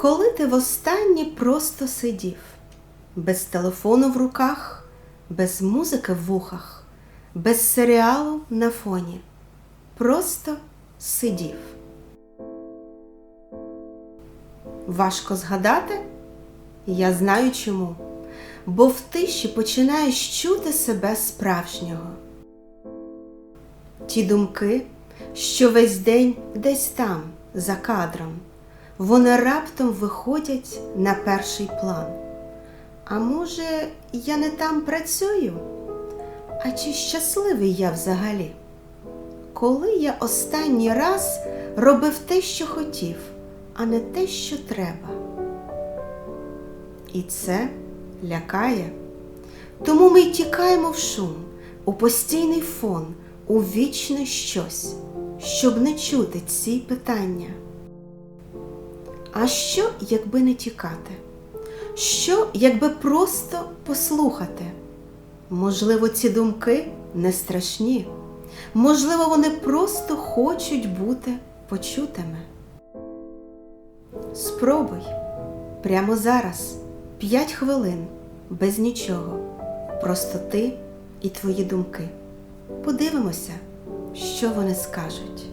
Коли ти востаннє просто сидів, без телефону в руках, без музики в вухах, без серіалу на фоні, просто сидів. Важко згадати? Я знаю чому. Бо в тиші починаєш чути себе справжнього. Ті думки, що весь день десь там, за кадром, вони раптом виходять на перший план. А може, я не там працюю? А чи щасливий я взагалі? Коли я останній раз робив те, що хотів, а не те, що треба? І це лякає. Тому ми й тікаємо в шум, у постійний фон, у вічне щось, щоб не чути ці питання. А що, якби не тікати? Що, якби просто послухати? Можливо, ці думки не страшні, можливо, вони просто хочуть бути почутими. Спробуй прямо зараз, п'ять хвилин, без нічого, просто ти і твої думки. Подивимося, що вони скажуть.